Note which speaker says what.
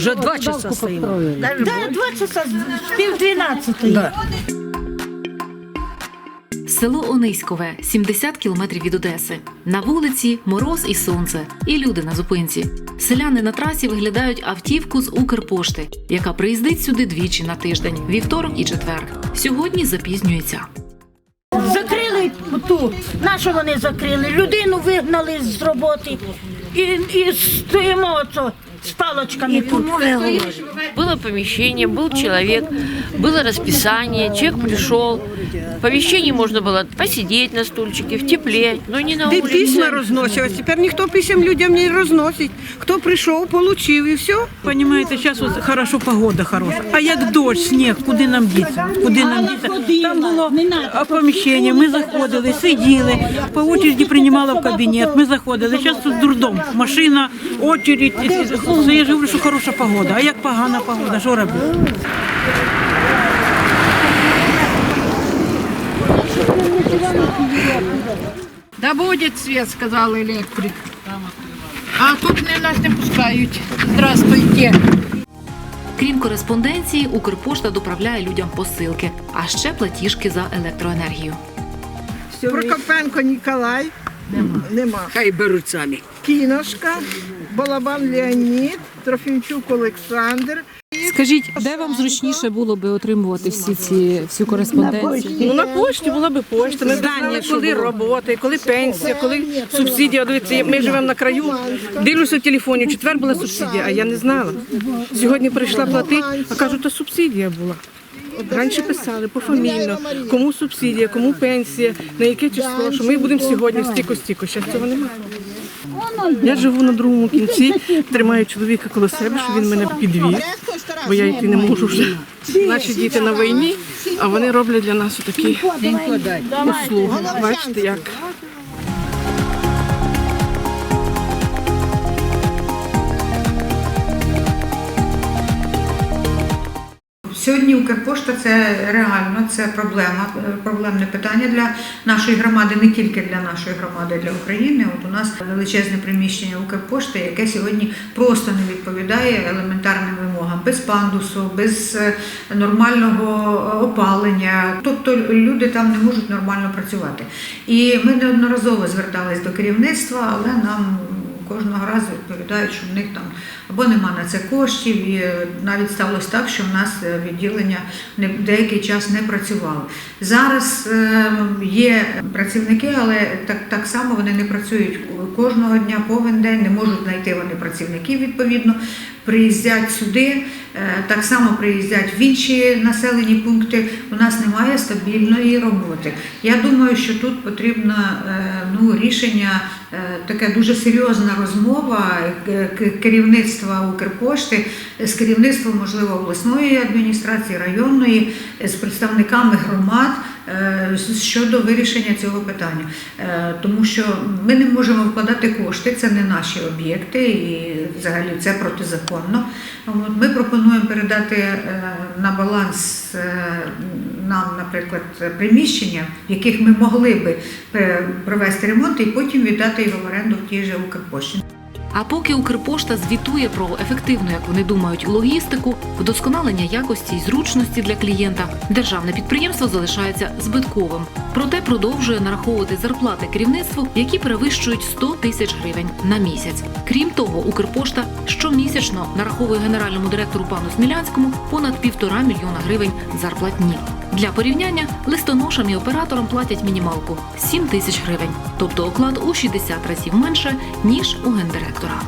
Speaker 1: Уже два часа стоїмо.
Speaker 2: Да, два часа, з пів дванадцятої.
Speaker 1: Да.
Speaker 3: Село Ониськове, 70 кілометрів від Одеси. На вулиці мороз і сонце, і люди на зупинці. Селяни на трасі виглядають автівку з Укрпошти, яка приїздить сюди двічі на тиждень вівторок і четвер. Сьогодні запізнюється.
Speaker 2: Закрили ту. Нащо вони закрили? Людину вигнали з роботи і, і стоїмо оце з палочками тут.
Speaker 4: Было помещение, был человек, было расписание, человек пришел. В помещении можно было посидеть на стульчике, в тепле, но не на
Speaker 5: Де
Speaker 4: улице.
Speaker 5: письма розносилось, тепер ніхто писем людям не розносить. Хто прийшов, получив і все.
Speaker 6: Понимаете, сейчас вот хорошо погода хороша. А як дощ, сніг, куди нам діться? Куди нам діться? Там було а, поміщення, ми заходили, сиділи, по очереді приймала в кабінет, ми заходили. Зараз тут дурдом, машина, очередь. це я ж говорю, що хороша погода. А як погана погода, що робити?
Speaker 7: Да буде світ, сказав електрик. А тут не нас не пускають. Здравствуйте.
Speaker 3: Крім кореспонденції, Укрпошта доправляє людям посилки, а ще платіжки за електроенергію.
Speaker 5: Прокопенко Ніколай. Нема. Нема.
Speaker 1: Хай беруть самі.
Speaker 5: Кіношка, Балабан Леонід, Трофімчук Олександр.
Speaker 8: Скажіть, де вам зручніше було би отримувати всі ці всю кореспонденцію?
Speaker 9: Ну на пошті була би пошта. Ми знали, коли роботи, коли пенсія, коли субсидія. Дивіться, ми живемо на краю. Дивлюся в телефоні. Четвер була субсидія, а я не знала. Сьогодні прийшла платити, а кажуть, то субсидія була. Раніше писали пофамільно, кому субсидія, кому пенсія, на яке число, що ми будемо сьогодні стіко-стіко. Зараз цього немає. Я живу на другому кінці, тримаю чоловіка коло себе, щоб він мене підвів, бо я йти не можу вже. Наші діти на війні, а вони роблять для нас такі послуги. Бачите, як.
Speaker 10: Сьогодні Укрпошта це реально це проблема, е, проблемне питання для нашої громади, не тільки для нашої громади, для України. От у нас величезне приміщення Укрпошти, яке сьогодні просто не відповідає елементарним вимогам, без пандусу, без е, нормального опалення. Тобто люди там не можуть нормально працювати. І ми неодноразово звертались до керівництва, але нам кожного разу відповідають, що в них там або нема на це коштів, і е, навіть сталося так, що в нас е, відділення деякий час не працювало. Зараз е, є працівники, але так, так само вони не працюють кожного дня, повен день, не можуть знайти вони працівників відповідно. Приїздять сюди, е, так само приїздять в інші населені пункти. У нас немає стабільної роботи. Я думаю, що тут потрібно е, ну, рішення, е, таке дуже серйозна розмова керівництва Укрпошти з керівництвом, можливо, обласної адміністрації, районної, з представниками громад щодо вирішення цього питання. Е, Тому що ми не можемо вкладати кошти, це не наші об'єкти, і взагалі це протизаконно. Ми пропонуємо передати е, на баланс е, нам, наприклад, приміщення, в яких ми могли би е, провести ремонт і потім віддати його в оренду в тій же Укрпошті.
Speaker 3: А поки Укрпошта звітує про ефективну, як вони думають, логістику, вдосконалення якості і зручності для клієнта, державне підприємство залишається збитковим. Проте продовжує нараховувати зарплати керівництву, які перевищують 100 тисяч гривень на місяць. Крім того, Укрпошта щомісячно нараховує генеральному директору пану Смілянському понад півтора мільйона гривень зарплатні. Для порівняння листоношам і операторам платять мінімалку 7 тисяч гривень, тобто оклад у 60 разів менше ніж у гендиректора.